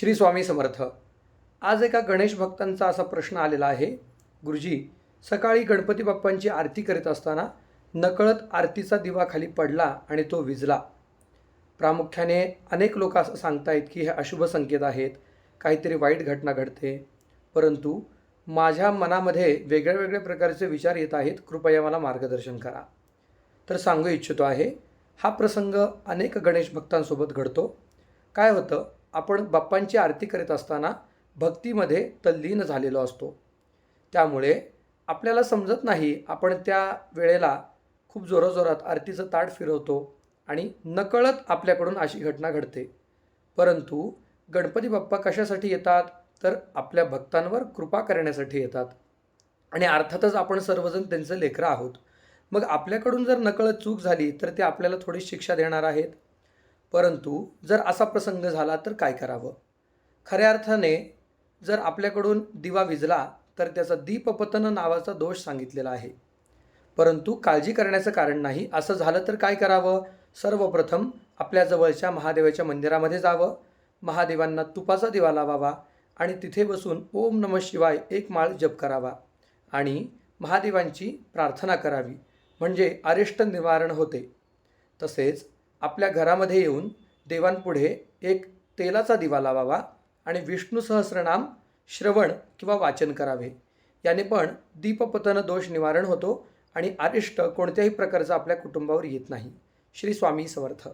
श्री स्वामी समर्थ. आज एका गणेश भक्तांचा असा प्रश्न आलेला आहे. गुरुजी सकाळी गणपती बाप्पांची आरती करीत असताना नकळत आरतीचा दिवा खाली पडला आणि तो विजला. प्रामुख्याने अनेक लोक असं सांगतायत की हे अशुभ संकेत आहेत. काहीतरी वाईट घटना घडते. परंतु माझ्या मनामध्ये वेगळ्या वेगळ्या प्रकारचे विचार येत आहेत. कृपया मला मार्गदर्शन करा. तर सांगू इच्छितो आहे हा प्रसंग अनेक गणेश भक्तांसोबत घडतो. काय होतं? आपण बाप्पांची आरती करीत असताना भक्तीमध्ये तल्लीन झालेलो असतो. त्यामुळे आपल्याला समजत नाही आपण त्या वेळेला खूप जोराजोरात आरतीचं ताट फिरवतो आणि नकळत आपल्याकडून अशी घटना घडते. परंतु गणपती बाप्पा कशासाठी येतात? तर आपल्या भक्तांवर कृपा करण्यासाठी येतात. आणि अर्थातच आपण सर्वजण त्यांचं लेकरं आहोत. मग आपल्याकडून जर नकळत चूक झाली तर ते आपल्याला थोडी शिक्षा देणार आहेत? परंतु जर असा प्रसंग झाला तर काय करावं? खऱ्या अर्थाने जर आपल्याकडून दिवा विजला तर त्याचा दीपपतन नावाचा दोष सांगितलेला आहे. परंतु काळजी करण्याचं कारण नाही असं झालं तर काय करावं? सर्वप्रथम आपल्या जवळच्या महादेवाच्या मंदिरामध्ये जावं. महादेवांना तुपाचा दिवा लावावा आणि तिथे बसून ओम नम शिवाय एक माळ जप करावा आणि महादेवांची प्रार्थना करावी. म्हणजे अरिष्ट निवारण होते. तसेच आपल्या घरामध्ये येऊन देवांपुढे एक तेलाचा दिवा लावावा आणि विष्णू सहस्रनाम श्रवण किंवा वाचन करावे. याने पण दीपपतन दोष निवारण होतो आणि अरिष्ट कोणत्याही प्रकारचा आपल्या कुटुंबावर येत नाही. श्री स्वामी समर्थ.